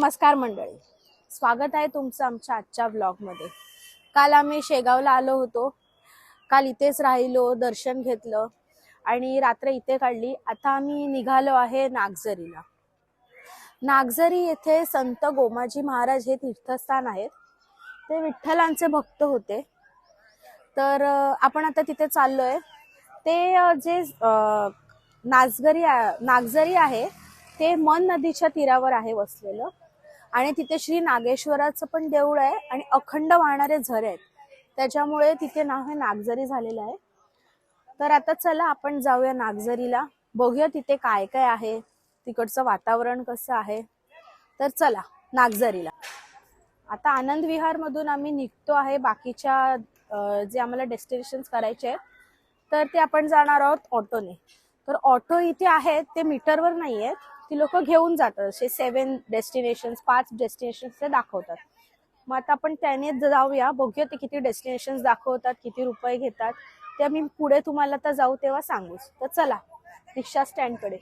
नमस्कार मंडळी. स्वागत आहे तुमचं आमच्या आजच्या ब्लॉगमध्ये काल आम्ही शेगावला आलो होतो. काल इथेच राहिलो दर्शन घेतलं आणि रात्र इथे काढली. आता आम्ही निघालो आहे नागझरीला. नागझरी येथे संत गोमाजी महाराज हे तीर्थस्थान आहेत. ते विठ्ठलांचे भक्त होते. तर आपण आता तिथे चाललोय. ते जे नागझरी नागझरी आहे ते मन नदीच्या तीरावर आहे वसलेलं. आणि तिथे श्री नागेश्वराचं पण देऊळ आहे आणि अखंड वाहणारे झरे आहेत. त्याच्यामुळे तिथे नाव हे नागझरी झालेलं आहे. तर आता चला आपण जाऊया नागझरीला. बघूया तिथे काय काय आहे. तिकडचं वातावरण कसं आहे. तर चला नागझरीला. आता आनंद विहार मधून आम्ही निघतो आहे. बाकीच्या जे आम्हाला डेस्टिनेशन करायचे आहेत तर ते आपण जाणार आहोत ऑटोने. तर ऑटो इथे आहेत ते मीटरवर नाही आहेत ती लोक घेऊन जातात. असे सेवन डेस्टिनेशन पाच डेस्टिनेशन ते दाखवतात. मग आता आपण त्याने जाऊया. बघूया ते किती डेस्टिनेशन दाखवतात किती रुपये घेतात. ते मी पुढे तुम्हाला तर जाऊ तेव्हा सांगूच. तर चला रिक्षा स्टँडकडे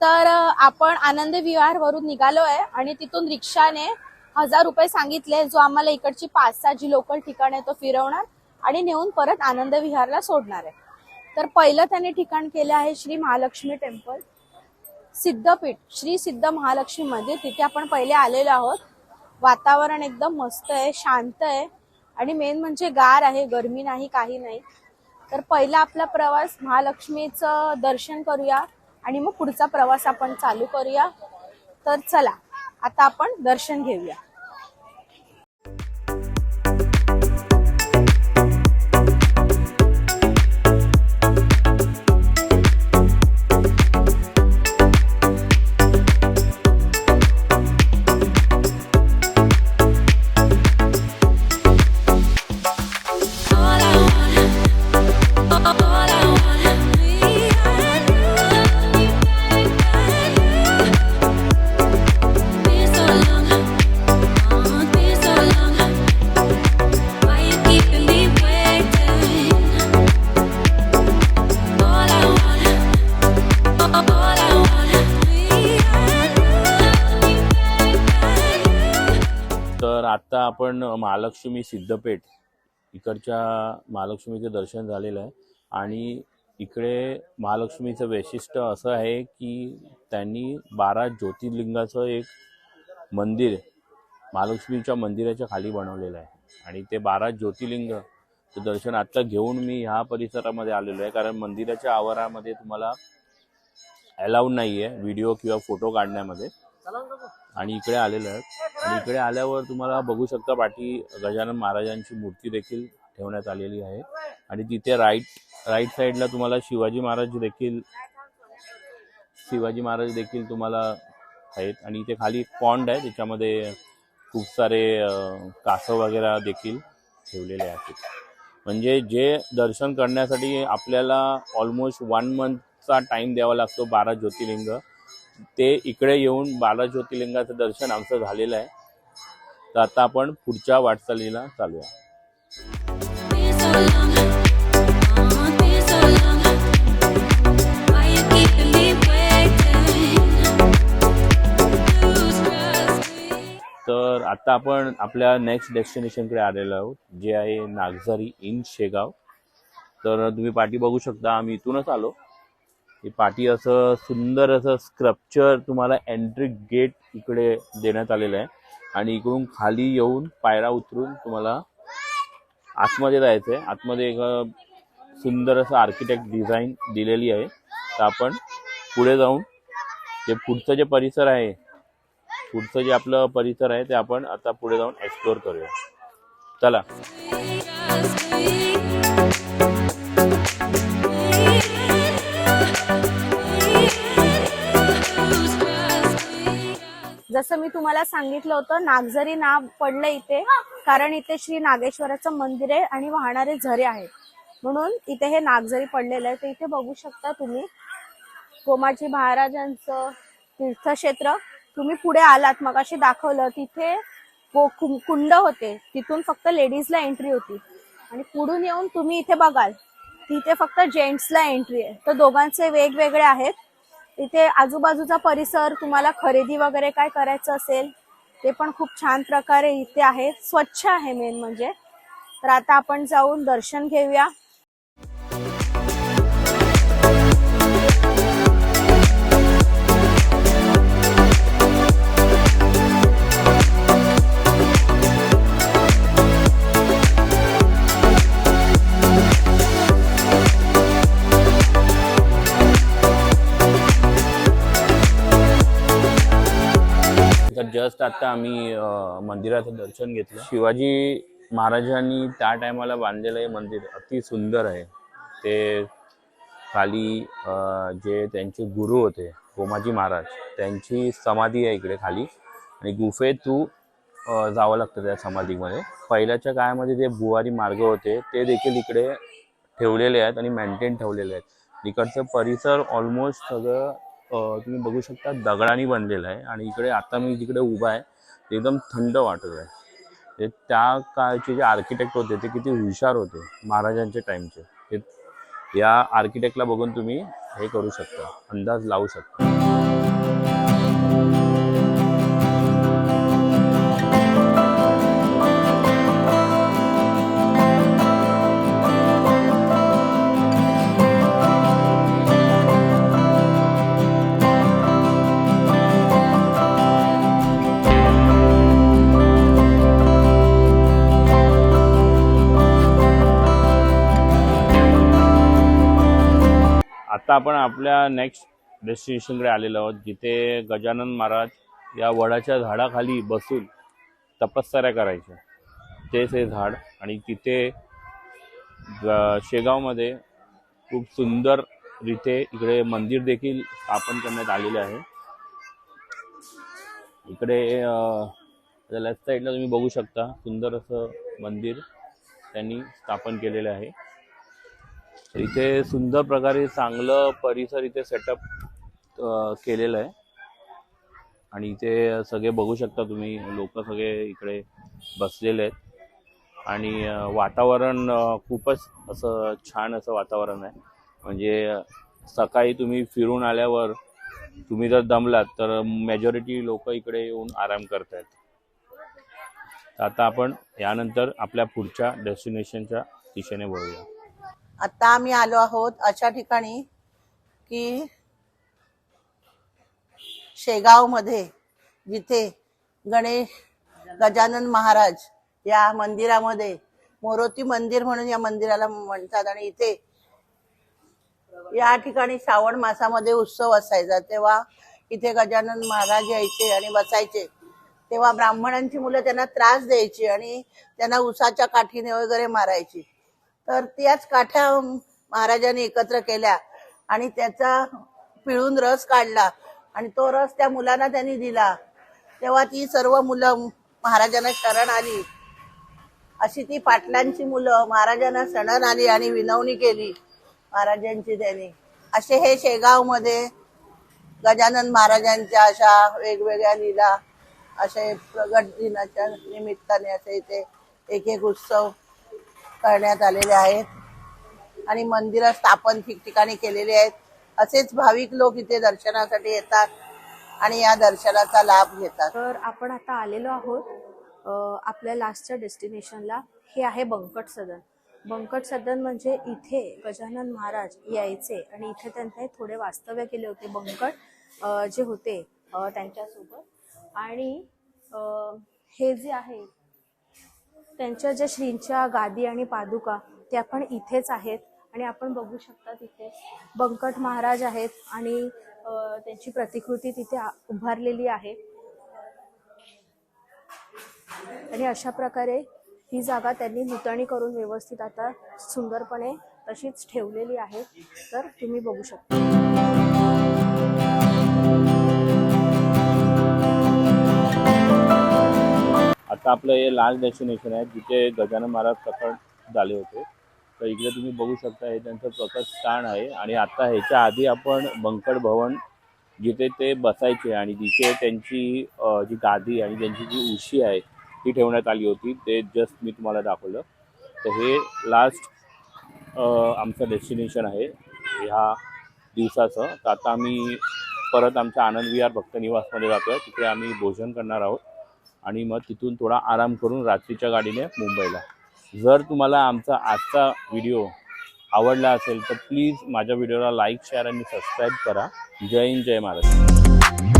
तर आपण आनंद विहार वरून निघालो आहे आणि तिथून रिक्षाने हजार रुपये सांगितले जो आम्हाला इकडची पाच सहा जी लोकल ठिकाण आहे तो फिरवणार आणि नेऊन परत आनंद विहारला सोडणार आहे. तर पहिलं त्याने ठिकाण केलं आहे श्री महालक्ष्मी टेम्पल सिद्धपीठ श्री सिद्ध महालक्ष्मी मंदिर तिथे आपण पहिले आलेलो आहोत. वातावरण एकदम मस्त आहे शांत आहे. आणि मेन म्हणजे गार आहे गरमी नाही काही नाही. तर पहिला आपला प्रवास महालक्ष्मीचं दर्शन करूया आणि मग पुढचा प्रवास आपण चालू करूया. तर चला आता आपण दर्शन घेऊया. तर आत्ता आपण महालक्ष्मी सिद्धपेठ इकडच्या महालक्ष्मीचं दर्शन झालेलं आहे. आणि इकडे महालक्ष्मीचं वैशिष्ट्य असं आहे की त्यांनी बारा ज्योतिर्लिंगाचं एक मंदिर महालक्ष्मीच्या मंदिराच्या खाली बनवलेलं आहे. आणि ते बारा ज्योतिर्लिंग दर्शन आत्ता घेऊन मी ह्या परिसरामध्ये आलेलो आहे. कारण मंदिराच्या आवारामध्ये तुम्हाला अलाउड नाही आहे व्हिडिओ किंवा फोटो काढण्यामध्ये. आणि इकडे आलेलं आहेत. आणि इकडे आल्यावर तुम्हाला बघू शकता पाठी गजानन महाराजांची मूर्ती देखील ठेवण्यात आलेली आहे. आणि तिथे राईट राईट साईडला तुम्हाला शिवाजी महाराज देखील शिवाजी महाराज देखील तुम्हाला आहेत. आणि इथे खाली पॉन्ड आहे त्याच्यामध्ये खूप सारे कासव वगैरे देखील ठेवलेले आहेत. म्हणजे जे दर्शन करण्यासाठी आपल्याला ऑलमोस्ट वन मंथचा टाइम द्यावा लागतो बारा ज्योतिर्लिंग. ते इकडे येऊन बाला ज्योतिर्लिंगाचं दर्शन आमचं झालेलं आहे. तर आता आपण पुढच्या वाटचालीला चालूया. तर आता आपण आपल्या नेक्स्ट डेस्टिनेशनकडे आलेलो आहोत जे आहे नागझरी इन शेगाव. तर तुम्ही पाठी बघू शकता आम्ही इथूनच आलो. हे पाठी असं सुंदर असं स्क्रप्चर तुम्हाला एंट्री गेट इकडे देण्यात आलेलं आहे. आणि इकडून खाली येऊन पायरा उतरून तुम्हाला आतमध्ये जायचं आहे. आतमध्ये एक सुंदर असं आर्किटेक्ट डिझाईन दिलेली आहे. तर आपण पुढे जाऊन जे पुढचं जे परिसर आहे पुढचं जे आपलं परिसर आहे ते आपण आता पुढे जाऊन एक्सप्लोअर करूया. चला. जसं मी तुम्हाला सांगितलं होतं नागझरी नाव पडलं इथे कारण इथे श्री नागेश्वराचं मंदिर आहे आणि वाहणारे झरे आहेत. म्हणून इथे हे नागझरी पडलेलं आहे तर इथे बघू शकता तुम्ही गोमाजी महाराजांचं तीर्थक्षेत्र. तुम्ही पुढे आलात मग अशी दाखवलं तिथे कुंड होते. तिथून फक्त लेडीजला एंट्री होती. आणि पुढून येऊन तुम्ही इथे बघाल तिथे फक्त जेंट्सला एंट्री आहे. तर दोघांचे वेगवेगळे आहेत. इथे आजूबाजूचा परिसर तुम्हाला खरेदी वगैरे काय करायचं असेल ते पण खूप छान प्रकारे इथे आहे. स्वच्छ आहे मेन म्हणजे. तर आता आपण जाऊन दर्शन घेऊया. तर जस्ट आता आम्ही मंदिराचं दर्शन घेतलं. शिवाजी महाराजांनी त्या टायमाला बांधलेलं हे मंदिर अति सुंदर आहे. ते खाली जे त्यांचे गुरु होते गोमाजी महाराज त्यांची समाधी आहे इकडे खाली. आणि गुफेत तू जावं लागतं त्या समाधीमध्ये. पहिल्याच्या काळामध्ये जे बुवारी मार्ग होते ते देखील इकडे ठेवलेले आहेत आणि मेंटेन ठेवलेले आहेत. इकडचं परिसर ऑलमोस्ट सगळं तुम्ही बघू शकता दगडाने बनलेलं आहे आणि इकडे आता मी जिकडे उभा आहे ते एकदम थंड वाटत आहे. ते त्या काळचे जे आर्किटेक्ट होते ते किती हुशार होते महाराजांचे टाईमचे ते या आर्किटेक्टला बघून तुम्ही हे करू शकता अंदाज लावू शकता. आता आपण आपल्या नेक्स्ट डेस्टिनेशनकडे आलेलो आहोत जिथे गजानन महाराज या वडाच्या झाडाखाली बसून तपश्चर्या करायच्या. तेच हे झाड आणि तिथे शेगावमध्ये खूप सुंदर रीते इकडे मंदिर देखील स्थापन करण्यात आलेले आहे. इकडे लेफ्ट साईडला तुम्ही बघू शकता सुंदर असं मंदिर त्यांनी स्थापन केलेलं आहे. इथे सुंदर प्रकारे चांगलं परिसर इथे सेटअप केलेलं आहे. आणि इथे सगळे बघू शकता तुम्ही लोक सगळे इकडे बसलेले आहेत. आणि वातावरण खूपच असं छान असं वातावरण आहे. म्हणजे सकाळी तुम्ही फिरून आल्यावर तुम्ही जर दमलात तर मेजॉरिटी लोक इकडे येऊन आराम करत तर आता आपण यानंतर आपल्या पुढच्या डेस्टिनेशनच्या दिशेने वळूया. आता आम्ही आलो आहोत अशा ठिकाणी की शेगावमध्ये जिथे गणेश गजानन महाराज या मंदिरामध्ये मोरोती मंदिर म्हणून या मंदिराला म्हणतात आणि इथे या ठिकाणी श्रावण मासामध्ये उत्सव असायचा. तेव्हा इथे गजानन महाराज यायचे आणि बसायचे. तेव्हा ब्राह्मणांची मुलं त्यांना त्रास द्यायची आणि त्यांना उसाच्या काठीने वगैरे मारायची. तर त्याच काठ्या महाराजांनी एकत्र केल्या आणि त्याचा पिळून रस काढला आणि तो रस त्या मुलांना त्यांनी दिला. तेव्हा ती सर्व मुलं महाराजांना शरण आली. अशी ती पाटलांची मुलं महाराजांना शरण आली आणि विनवणी केली महाराजांची त्यांनी. असे हे शेगावमध्ये गजानन महाराजांच्या अशा वेगवेगळ्या लीला असे प्रगट दिनाच्या निमित्ताने असे इथे एक एक उत्सव करण्यात आलेले आहेत आणि मंदिरं स्थापन ठिकठिकाणी केलेले आहेत. असेच भाविक लोक इथे दर्शनासाठी येतात आणि या दर्शनाचा लाभ घेतात. तर आपण आता आलेलो आहोत आपल्या लास्टच्या डेस्टिनेशनला. हे आहे बंकट सदन. बंकट सदन म्हणजे इथे गजानन महाराज यायचे आणि इथे त्यांनी थोडे वास्तव्य केले होते. बंकट जे होते त्यांच्यासोबत. आणि हे जे आहे त्यांच्या ज्या श्रींच्या गादी आणि पादुका त्या पण इथेच आहेत. आणि आपण बघू शकता तिथे बंकट महाराज आहेत आणि त्यांची प्रतिकृती तिथे आ- उभारलेली आहे. आणि अशा प्रकारे ही जागा त्यांनी नुतणी करून व्यवस्थित आता सुंदरपणे तशीच ठेवलेली आहे. तर तुम्ही बघू शकता. आता आपलं हे लास्ट डेस्टिनेशन आहे जिथे गजानन महाराज प्रकट झाले होते. तर इकडे तुम्ही बघू शकता हे त्यांचं प्रकट स्थान आहे. आणि आता ह्याच्या आधी आपण बंकड भवन जिथे ते बसायचे आणि जिथे त्यांची जी गादी आणि त्यांची जी उशी आहे ती ठेवण्यात आली होती. ते जस्ट मी तुम्हाला दाखवलं. तर हे लास्ट आमचं डेस्टिनेशन आहे ह्या दिवसाचं. तर आता आम्ही परत आमच्या आनंद विहार भक्त निवासमध्ये जातो आहे तिकडे आम्ही भोजन करणार आहोत. आणि मग तिथून थोडा आराम करून रात्रीच्या गाडीने मुंबईला. जर तुम्हाला आमचा आजचा व्हिडिओ आवडला असेल तर प्लीज माझ्या व्हिडिओला लाईक शेअर आणि सबस्क्राईब करा. जय हिंद जय महाराष्ट्र.